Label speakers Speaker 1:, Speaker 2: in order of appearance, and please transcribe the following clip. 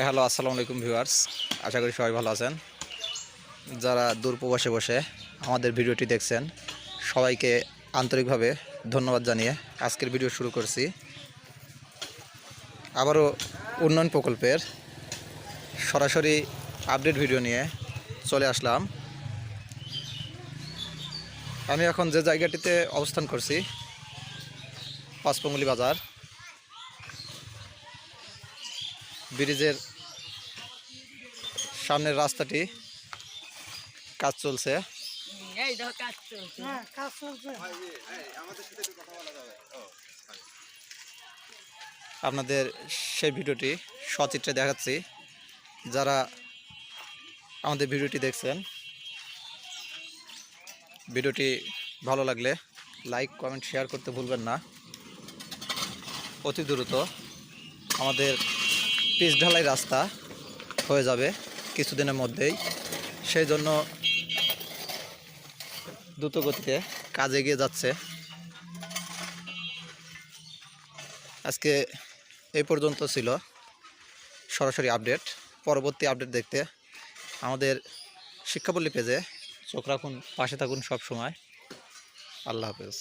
Speaker 1: Hello, আসসালামু আলাইকুম viewers. আশা করি সবাই ভালো আছেন। যারা দূর প্রবাসে বসে আমাদের ভিডিওটি দেখছেন, সবাইকে আন্তরিকভাবে ধন্যবাদ জানিয়ে আজকের ভিডিও শুরু করছি। আবারও উন্নয়ন প্রকল্পের সরাসরি আপডেট ভিডিও নিয়ে চলে আসলাম। আমি এখন যে জায়গাটিতে অবস্থান করছি, পাঁচপঙ্গুলি বাজার। ব্রিজের সামনের রাস্তাটি কাজ চলছে।
Speaker 2: এই দেখো কাজ চলছে।
Speaker 3: হ্যাঁ কাজ চলছে।
Speaker 1: আপনাদের সেই ভিডিওটি সচিত্রে দেখাচ্ছি। যারা আমাদের ভিডিওটি দেখছেন ভিডিওটি ভালো লাগলে লাইক কমেন্ট শেয়ার করতে ভুলবেন না। অতি দ্রুত আমাদের পিচ ঢালাই রাস্তা হয়ে যাবে কিছুদিনের মধ্যেই। সেই জন্য দ্রুত গতিতে কাজ এগিয়ে যাচ্ছে। আজকে এই পর্যন্ত ছিল সরাসরি আপডেট। পরবর্তী আপডেট দেখতে আমাদের শিক্ষাপল্লী পেজে চোখ রাখুন, পাশে থাকুন সব সময় আল্লাহ হাফেজ।